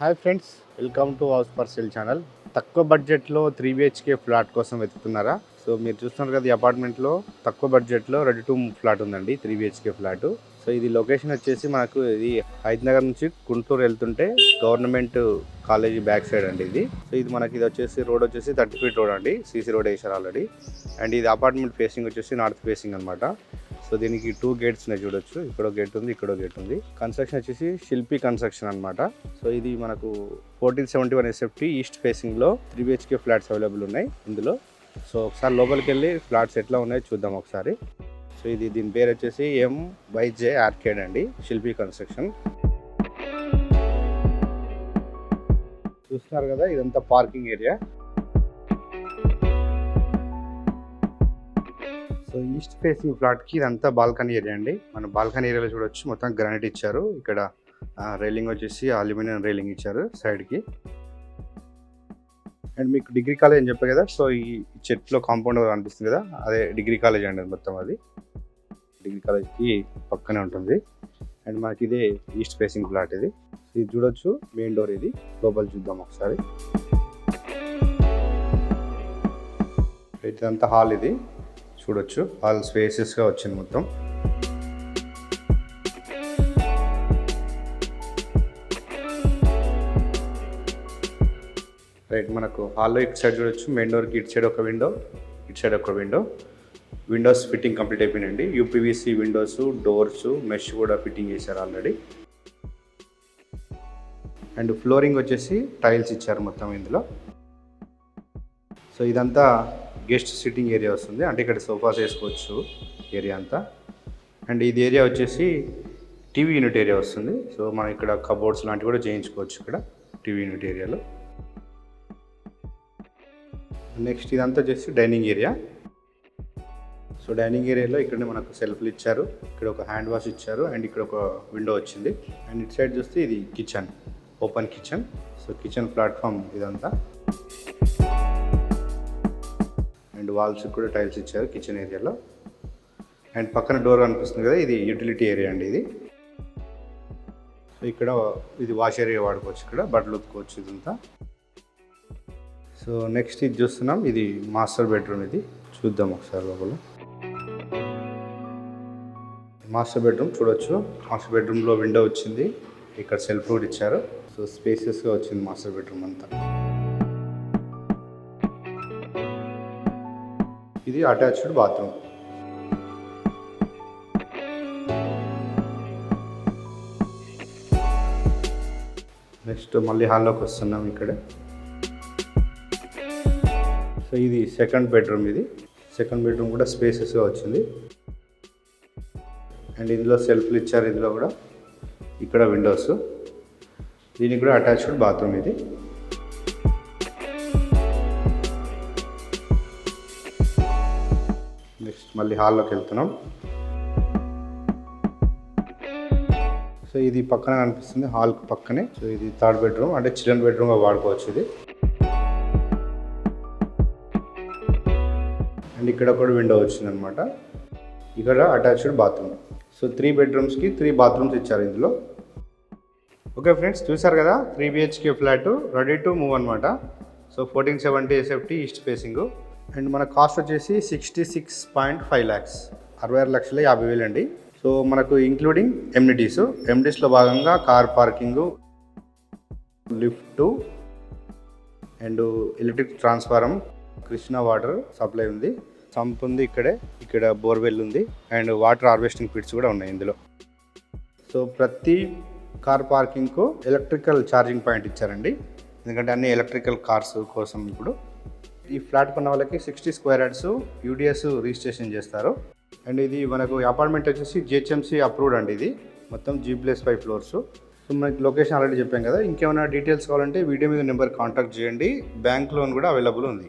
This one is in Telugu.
Hi friends welcome to house for sale channel. తక్కువ బడ్జెట్లో త్రీ బిహెచ్కే ఫ్లాట్ కోసం వెతుకుతున్నారా? సో మీరు చూస్తున్నారు కదా ఈ అపార్ట్మెంట్లో తక్కువ బడ్జెట్లో రెడీ టు ఫ్లాట్ ఉందండి త్రీ బిహెచ్కే ఫ్లాట్. సో ఇది లొకేషన్ వచ్చేసి మనకు ఇది హైదరాబాద్ నుంచి గుంటూరు వెళ్తుంటే గవర్నమెంట్ కాలేజీ బ్యాక్ సైడ్ అండి ఇది. సో ఇది మనకి ఇది వచ్చేసి రోడ్ వచ్చేసి థర్టీ ఫీట్ రోడ్ అండి సీసీ రోడ్ వేసారు ఆల్రెడీ. అండ్ ఇది అపార్ట్మెంట్ ఫేసింగ్ వచ్చేసి నార్త్ ఫేసింగ్ అనమాట సో దీనికి టూ గేట్స్ నే చూడొచ్చు. ఇక్కడ గేట్ ఉంది ఇక్కడ గేట్ ఉంది. కన్స్ట్రక్షన్ వచ్చేసి శిల్పి కన్స్ట్రక్షన్ అన్నమాట. సో ఇది మనకు fourteen seventy one SFT east ఫేసింగ్లో త్రీ బిహెచ్కే ఫ్లాట్స్ అవైలబుల్ ఉన్నాయి ఇందులో. సో ఒకసారి లోపలికి వెళ్ళి ఫ్లాట్స్ ఎట్లా ఉన్నాయో చూద్దాం ఒకసారి. సో ఇది దీని పేరు వచ్చేసి ఎం వైజే ఆర్కేడ్ అండి శిల్పి కన్స్ట్రక్షన్ చూస్తున్నారు కదా ఇదంతా parking area so east facing ఫ్లాట్కి ఇదంతా బాల్కనీ ఏరియా అండి. మన బాల్కనీ ఏరియాలో చూడొచ్చు మొత్తం గ్రానైట్ ఇచ్చారు. ఇక్కడ రైలింగ్ వచ్చేసి అల్యూమినియం రైలింగ్ ఇచ్చారు సైడ్కి. అండ్ మీకు డిగ్రీ కాలేజ్ అని చెప్పారు కదా సో ఈ చెట్లో కాంపౌండ్ అనిపిస్తుంది కదా అదే డిగ్రీ కాలేజ్ అండి అది మొత్తం అది. డిగ్రీ కాలేజ్కి పక్కనే ఉంటుంది. అండ్ మనకి ఇదే ఈస్ట్ ఫేసింగ్ ఫ్లాట్ ఇది. ఇది చూడొచ్చు మెయిన్ డోర్ ఇది. లోపల చూద్దాం ఒకసారి. ఇదంతా హాల్ ఇది. చూడొచ్చు. ఆల్ స్పేసెస్గా వచ్చింది మొత్తం. రైట్ మనకు హాల్లో ఇటు సైడ్ చూడొచ్చు. మెయిన్ డోర్కి ఇటు సైడ్ ఒక విండో ఇటు సైడ్ ఒక విండో. విండోస్ ఫిట్టింగ్ కంప్లీట్ అయిపోయినండి యూపీవీసీ విండోస్ డోర్స్ మెష్ కూడా ఫిట్టింగ్ చేశారు ఆల్రెడీ అండ్ ఫ్లోరింగ్ వచ్చేసి టైల్స్ ఇచ్చారు మొత్తం ఇందులో. సో ఇదంతా గెస్ట్ సిట్టింగ్ ఏరియా వస్తుంది. అంటే ఇక్కడ సోఫాస్ వేసుకోవచ్చు ఏరియా అంతా. అండ్ ఇది ఏరియా వచ్చేసి టీవీ యూనిట్ ఏరియా వస్తుంది. సో మనం ఇక్కడ కబోర్డ్స్ లాంటివి కూడా చేయించుకోవచ్చు ఇక్కడ టీవీ యూనిట్ ఏరియాలో. నెక్స్ట్ ఇదంతా వచ్చేసి డైనింగ్ ఏరియా. సో డైనింగ్ ఏరియాలో ఇక్కడ మనకు సెల్ఫ్లు ఇచ్చారు. ఇక్కడ ఒక హ్యాండ్ వాష్ ఇచ్చారు. అండ్ ఇక్కడ ఒక విండో వచ్చింది. అండ్ ఇటు సైడ్ చూస్తే ఇది kitchen open kitchen. So kitchen platform ఇదంతా. అండ్ వాల్స్ కూడా టైల్స్ ఇచ్చారు కిచెన్ ఏరియాలో. అండ్ పక్కన డోర్ కనిపిస్తుంది కదా ఇది యూటిలిటీ ఏరియా అండి ఇది. సో ఇక్కడ ఇది వాష్ ఏరియా వాడుకోవచ్చు ఇక్కడ బట్టలు ఉతుకోవచ్చు ఇదంతా. సో నెక్స్ట్ ఇది చూస్తున్నాం ఇది మాస్టర్ బెడ్రూమ్ ఇది. చూద్దాం ఒకసారి లోపల. మాస్టర్ బెడ్రూమ్ చూడొచ్చు. మాస్టర్ బెడ్రూమ్లో విండో వచ్చింది. ఇక్కడ సెల్ఫ్ కూడా ఇచ్చారు. సో స్పేసెస్గా వచ్చింది మాస్టర్ బెడ్రూమ్ అంతా. ఇది అటాచ్డ్ బాత్రూమ్. నెక్స్ట్ మళ్ళీ హాల్లోకి వస్తున్నాం ఇక్కడ. సో ఇది సెకండ్ బెడ్రూమ్ ఇది. సెకండ్ బెడ్రూమ్ కూడా స్పేసెస్గా వచ్చింది. అండ్ ఇందులో సెల్ఫ్లు ఇచ్చారు ఇందులో కూడా. ఇక్కడ విండోస్. దీనికి కూడా అటాచ్డ్ బాత్రూమ్ ఇది. మళ్ళీ హాల్లోకి వెళ్తున్నాం. సో ఇది పక్కన కనిపిస్తుంది హాల్ పక్కనే. సో ఇది థర్డ్ బెడ్రూమ్ అంటే చిల్డ్రన్ బెడ్రూమ్గా వాడుకోవచ్చు ఇది. అండ్ ఇక్కడ కూడా విండో వచ్చింది అనమాట ఇక్కడ అటాచ్డ్ బాత్రూమ్. సో త్రీ బెడ్రూమ్స్కి త్రీ బాత్రూమ్స్ ఇచ్చారు ఇందులో. ఓకే ఫ్రెండ్స్ చూసారు కదా three BHK flat ready to move అనమాట so fourteen seventy SFT east facing and మన కాస్ట్ వచ్చేసి sixty six point five lakhs అరవై ఆరు లక్షల యాభై వేలు అండి. సో మనకు ఇంక్లూడింగ్ ఎమ్నిటీస్ ఎమ్నిటీస్లో భాగంగా car parking lift and electric transform Krishna water supply ఉంది. సంప్ ఉంది ఇక్కడే ఇక్కడ బోర్వెల్ ఉంది అండ్ వాటర్ హార్వెస్టింగ్ పిట్స్ కూడా ఉన్నాయి ఇందులో. సో ప్రతి కార్ పార్కింగ్కు ఎలక్ట్రికల్ ఛార్జింగ్ పాయింట్ ఇచ్చారండి. ఎందుకంటే అన్ని ఎలక్ట్రికల్ కార్స్ కోసం ఇప్పుడు ఈ ఫ్లాట్ కొన్న వాళ్ళకి sixty square yards UDS registration చేస్తారు. అండ్ ఇది మనకు అపార్ట్మెంట్ వచ్చేసి జిహెచ్ఎంసీ అప్రూవ్డ్ అండి ఇది. మొత్తం G plus five floors. So మనకి లొకేషన్ ఆల్రెడీ చెప్పాం కదా ఇంకేమైనా డీటెయిల్స్ కావాలంటే వీడియో మీద నెంబర్ కాంటాక్ట్ చేయండి. బ్యాంక్ లోన్ కూడా అవైలబుల్ ఉంది.